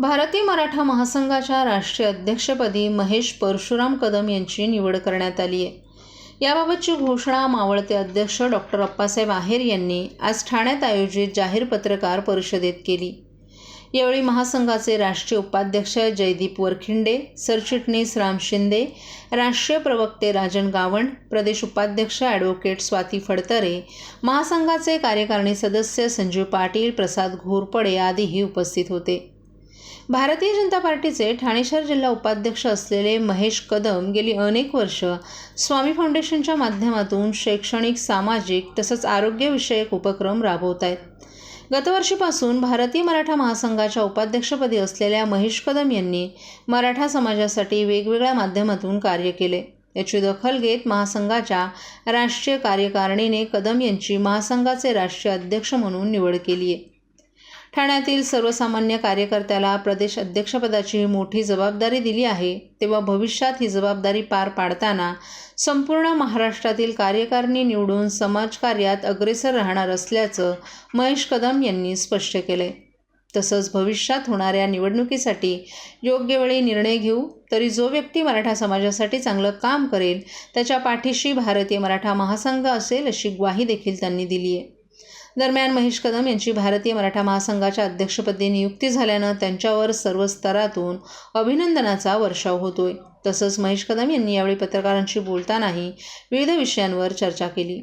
भारतीय मराठा महासंघाच्या राष्ट्रीय अध्यक्षपदी महेश परशुराम कदम यांची निवड करण्यात आली आहे. याबाबतची घोषणा मावळते अध्यक्ष डॉक्टर अप्पासाहेब आहेर यांनी आज ठाण्यात आयोजित जाहीर पत्रकार परिषदेत केली. यावेळी महासंघाचे राष्ट्रीय उपाध्यक्ष जयदीप वरखिंडे सरचिटणीस राम शिंदे राष्ट्रीय प्रवक्ते राजन गावंड प्रदेश उपाध्यक्ष ॲडव्होकेट स्वाती फडतरे महासंघाचे कार्यकारिणी सदस्य संजीव पाटील प्रसाद घोरपडे आदीही उपस्थित होते. भारतीय जनता पार्टीचे ठाणे शहर जिल्हा उपाध्यक्ष असलेले महेश कदम गेली अनेक वर्ष स्वामी फाउंडेशनच्या माध्यमातून शैक्षणिक सामाजिक तसंच आरोग्यविषयक उपक्रम राबवत आहेत. गतवर्षीपासून भारतीय मराठा महासंघाच्या उपाध्यक्षपदी असलेल्या महेश कदम यांनी मराठा समाजासाठी वेगवेगळ्या माध्यमातून कार्य केले. याची दखल घेत महासंघाच्या राष्ट्रीय कार्यकारिणीने कदम यांची महासंघाचे राष्ट्रीय अध्यक्ष म्हणून निवड केली आहे ठाण्यातील सर्वसामान्य कार्यकर्त्याला प्रदेश अध्यक्षपदाची मोठी जबाबदारी दिली आहे. तेव्हा भविष्यात ही जबाबदारी पार पाडताना संपूर्ण महाराष्ट्रातील कार्यकारिणी निवडून समाजकार्यात अग्रेसर राहणार असल्याचं महेश कदम यांनी स्पष्ट केले. तसंच भविष्यात होणाऱ्या निवडणुकीसाठी योग्य वेळी निर्णय घेऊ तरी जो व्यक्ती मराठा समाजासाठी चांगलं काम करेल त्याच्या पाठीशी भारतीय मराठा महासंघ असेल अशी ग्वाही देखील त्यांनी दिली आहे दरम्यान महेश कदम यांची भारतीय मराठा महासंघाच्या अध्यक्षपदी नियुक्ती झाल्यानं त्यांच्यावर सर्व स्तरातून अभिनंदनाचा वर्षाव होतोय. तसंच महेश कदम यांनी यावेळी पत्रकारांशी बोलतानाही विविध विषयांवर चर्चा केली.